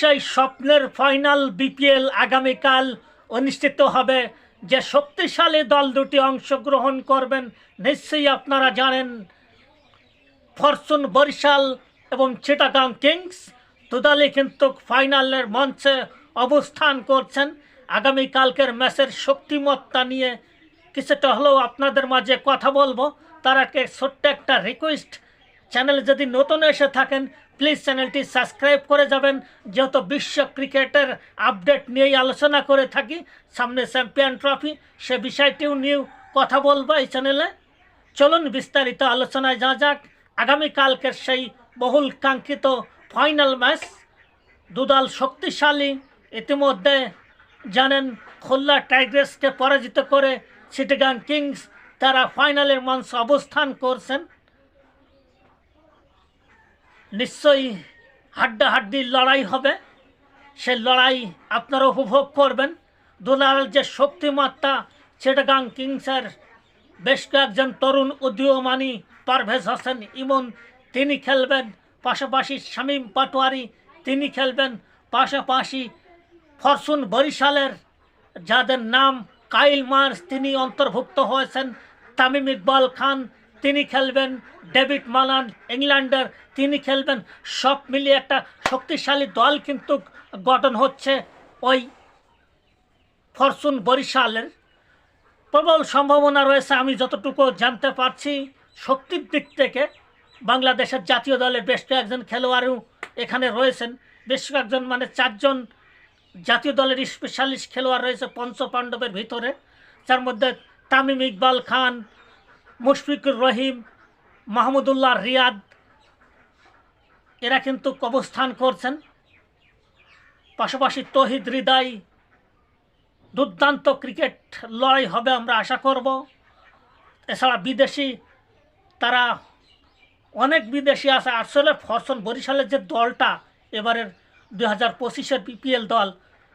সেই স্বপ্নের final BPL আগামীকাল অনুষ্ঠিত হবে। যে শক্তিশালী দল দুটি অংশগ্রহণ করবেন, নিশ্চয়ই আপনারা জানেন, ফরচুন বরিশাল এবং চিটাগাং কিংস। দুদলই কিন্তু ফাইনালের মঞ্চে অবস্থান করছেন। আগামীকালকের ম্যাচের শক্তিমত্তা নিয়ে কিছুটা হলেও আপনাদের মাঝে কথা বলব। তার আগে ছোট্ট একটা রিকোয়েস্ট চ্যানেলে যদি নতুন এসে থাকেন প্লিজ চ্যানেলটি সাবস্ক্রাইব করে যাবেন। যেহেতু বিশ্ব ক্রিকেটের আপডেট নিয়েই আলোচনা করে থাকি, সামনে চ্যাম্পিয়ন ট্রফি সে বিষয়টিও নিয়েও কথা বলব এই চ্যানেলে চলুন বিস্তারিত আলোচনায় যা যাক। আগামীকালকের সেই বহুল কাঙ্ক্ষিত ফাইনাল ম্যাচ দুদল শক্তিশালী, ইতিমধ্যে জানেন খুলনা টাইগার্সকে পরাজিত করে সিটিগান কিংস তারা ফাইনালের মঞ্চে অবস্থান করছেন। নিশ্চয়ই হাড্ডাহাড্ডি লড়াই হবে। সে লড়াই আপনারা উপভোগ করবেন। দুলাল যে শক্তিমত্তা চিটাগাং কিংসের বেশ কয়েকজন তরুণ উদীয়মানী পারভেজ হোসেন ইমন, তিনি খেলবেন। পাশাপাশি শামীম পাটোয়ারি, তিনি খেলবেন। পাশাপাশি ফরসুন বরিশালের যাদের নাম কাইল মার্স, তিনি অন্তর্ভুক্ত হয়েছেন। তামিম ইকবাল খান তিনি খেলবেন ডেভিড মালান ইংল্যান্ডের। তিনি খেলবেন সব মিলিয়ে একটা শক্তিশালী দল কিন্তু গঠন হচ্ছে ওই ফরচুন বরিশালের। প্রবল সম্ভাবনা রয়েছে, আমি যতটুকু জানতে পারছি। শক্তির দিক থেকে বাংলাদেশের জাতীয় দলের বেশ কয়েকজন খেলোয়াড়ও এখানে রয়েছেন। বেশ কয়েকজন মানে চারজন জাতীয় দলের স্পেশালিস্ট খেলোয়াড় রয়েছে পঞ্চ পাণ্ডবের ভিতরে। যার মধ্যে তামিম ইকবাল খান মুশফিকুর রহিম, মাহমুদুল্লাহ রিয়াদ, এরা কিন্তু অবস্থান করছেন। পাশাপাশি তহিদ হৃদয়, দুর্দান্ত ক্রিকেট লড়াই হবে আমরা আশা করব। এছাড়া বিদেশি, তারা অনেক বিদেশি আছে। আসলে ফরসন বরিশালের যে দলটা, এবারের দু হাজার পঁচিশের বিপিএল দল,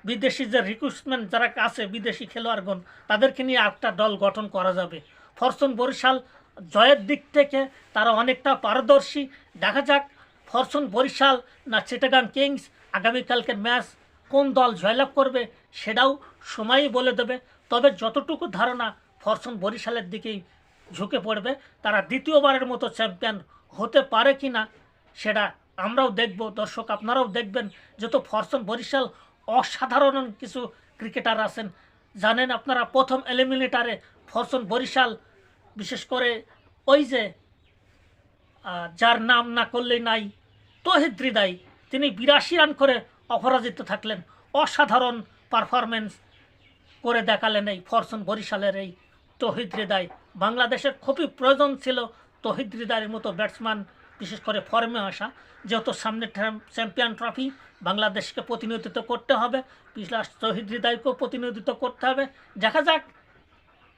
বিদেশি যে রিক্রুটমেন্ট যারা আছে, বিদেশি খেলোয়াড়গণ, তাদেরকে নিয়ে একটা দল গঠন করা যাবে। ফরচুন বরিশাল জয়ের দিক থেকে তারা অনেকটা পারদর্শী। দেখা যাক ফরচুন বরিশাল না চিটাগাং কিংস আগামীকালকের ম্যাচ কোন দল জয়লাভ করবে সেটাও সময়ই বলে দেবে। তবে যতটুকু ধারণা ফরচুন বরিশালের দিকেই ঝুঁকে পড়বে, তারা দ্বিতীয়বারের মতো চ্যাম্পিয়ন হতে পারে কি না সেটা আমরাও দেখব। দর্শক, আপনারাও দেখবেন যত ফরচুন বরিশাল অসাধারণ কিছু ক্রিকেটার আছেন জানেন আপনারা, প্রথম এলিমিনেটারে ফরচুন বরিশাল, বিশেষ করে ওই যে যার নাম না করলেই নাই, তহিদ তিনি বিরাশি রান করে অপরাজিত থাকলেন। অসাধারণ পারফরমেন্স করে দেখালেন এই ফরচুন বরিশালের এই তহিদ বাংলাদেশের খুবই প্রয়োজন ছিল তহিদ মতো ব্যাটসম্যান বিশেষ করে ফর্মে আসা, যেহেতু সামনে চ্যাম্পিয়ন ট্রফি বাংলাদেশকে প্রতিনিধিত্ব করতে হবে, পিছলা তহিদ হৃদয়কেও প্রতিনিধিত্ব করতে হবে। দেখা যাক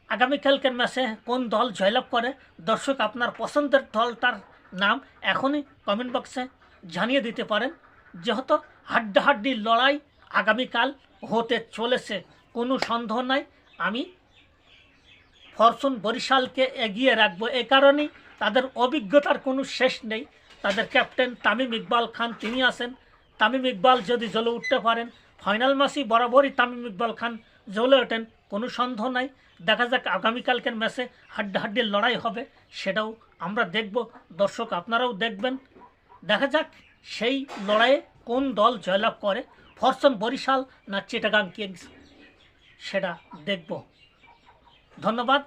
আগামীকালকের ম্যাচে কোন দল জয়লাভ করে। দর্শক, আপনার পছন্দের দলটার নাম এখনই কমেন্ট বক্সে জানিয়ে দিতে পারেন। যেহেতু হাড্ডাহাড্ডি লড়াই আগামীকাল হতে চলেছে, কোনো সন্দেহ নাই। আমি ফরচুন বরিশালকে এগিয়ে রাখব এ কারণেই তাদের অভিজ্ঞতার কোনো শেষ নেই। তাদের ক্যাপ্টেন তামিম ইকবাল খান তিনি আছেন। তামিম ইকবাল যদি জ্বলে উঠতে পারেন, ফাইনাল ম্যাচই বরাবরই তামিম ইকবাল খান জ্বলে ওঠেন, কোনো সন্দেহ নাই। দেখা যাক আগামীকালকের ম্যাচে হাড্ডাহাড্ডির লড়াই হবে, সেটাও আমরা দেখব। দর্শক, আপনারাও দেখবেন। দেখা যাক সেই লড়াইয়ে কোন দল জয়লাভ করে। ফরচুন বরিশাল না চিটাগাং কিংস, সেটা দেখব। ধন্যবাদ।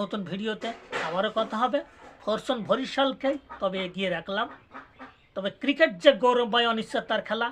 নতুন ভিডিওতে আবারও কথা হবে। হর্ষণ বরিশালকে তবে এগিয়ে রাখলাম। তবে ক্রিকেট যে গৌরবময় অনিশ্চয়তার খেলা